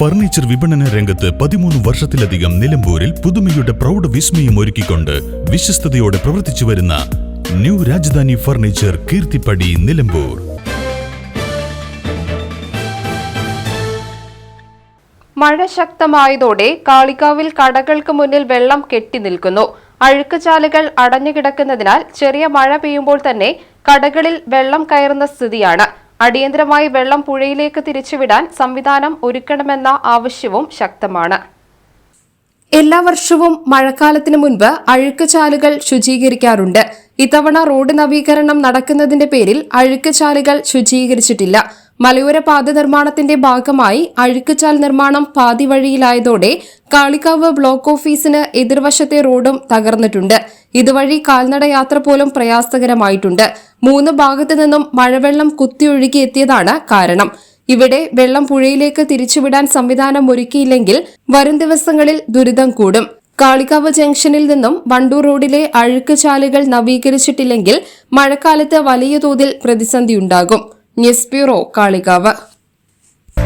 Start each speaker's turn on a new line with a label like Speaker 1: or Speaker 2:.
Speaker 1: Furniture വിപണന രംഗത്ത് പതിമൂന്ന് വർഷത്തിലധികം നിലമ്പൂരിൽ പുതുമയുടെ പ്രൗഢ വിസ്മയം ഒരുക്കിക്കൊണ്ട് വിശ്വസ്തയോടെ പ്രവർത്തിച്ചു വരുന്ന ന്യൂ രാജധാനി ഫർണിച്ചർ കീർത്തിപ്പടി നിലമ്പൂർ.
Speaker 2: മഴ ശക്തമായതോടെ കാളികാവിൽ കടകൾക്ക് മുന്നിൽ വെള്ളം കെട്ടി നിൽക്കുന്നു. അഴുക്കുചാലുകൾ അടഞ്ഞുകിടക്കുന്നതിനാൽ ചെറിയ മഴ പെയ്യുമ്പോൾ തന്നെ കടകളിൽ വെള്ളം കയറുന്ന സ്ഥിതിയാണ്. അടിയന്തരമായി വെള്ളം പുഴയിലേക്ക് തിരിച്ചുവിടാൻ സംവിധാനം ഒരുക്കണമെന്ന ആവശ്യവും ശക്തമാണ്. എല്ലാ വർഷവും മഴക്കാലത്തിന് മുൻപ് അഴുക്കുചാലുകൾ ശുചീകരിക്കാറുണ്ട്. ഇത്തവണ റോഡ് നവീകരണം നടക്കുന്നതിന്റെ പേരിൽ അഴുക്കുചാലുകൾ ശുചീകരിച്ചിട്ടില്ല. മലയോര പാത നിർമ്മാണത്തിന്റെ ഭാഗമായി അഴുക്കുചാൽ നിർമ്മാണം പാതി വഴിയിലായതോടെ കാളിക്കാവ് ബ്ലോക്ക് ഓഫീസിന് എതിർവശത്തെ റോഡും തകർന്നിട്ടുണ്ട്. ഇതുവഴി കാൽനട യാത്ര പോലും പ്രയാസകരമായിട്ടുണ്ട്. മൂന്ന് ഭാഗത്തു നിന്നും മഴവെള്ളം കുത്തിയൊഴുകി എത്തിയതാണ് കാരണം. ഇവിടെ വെള്ളം പുഴയിലേക്ക് തിരിച്ചുവിടാൻ സംവിധാനം ഒരുക്കിയില്ലെങ്കിൽ വരും ദിവസങ്ങളിൽ ദുരിതം കൂടും. കാളികാവ് ജംഗ്ഷനിൽ നിന്നും വണ്ടൂർ റോഡിലെ അഴുക്ക് ചാലുകൾ നവീകരിച്ചിട്ടില്ലെങ്കിൽ മഴക്കാലത്ത് വലിയ തോതിൽ പ്രതിസന്ധിയുണ്ടാകും. News bureau Kalikavu.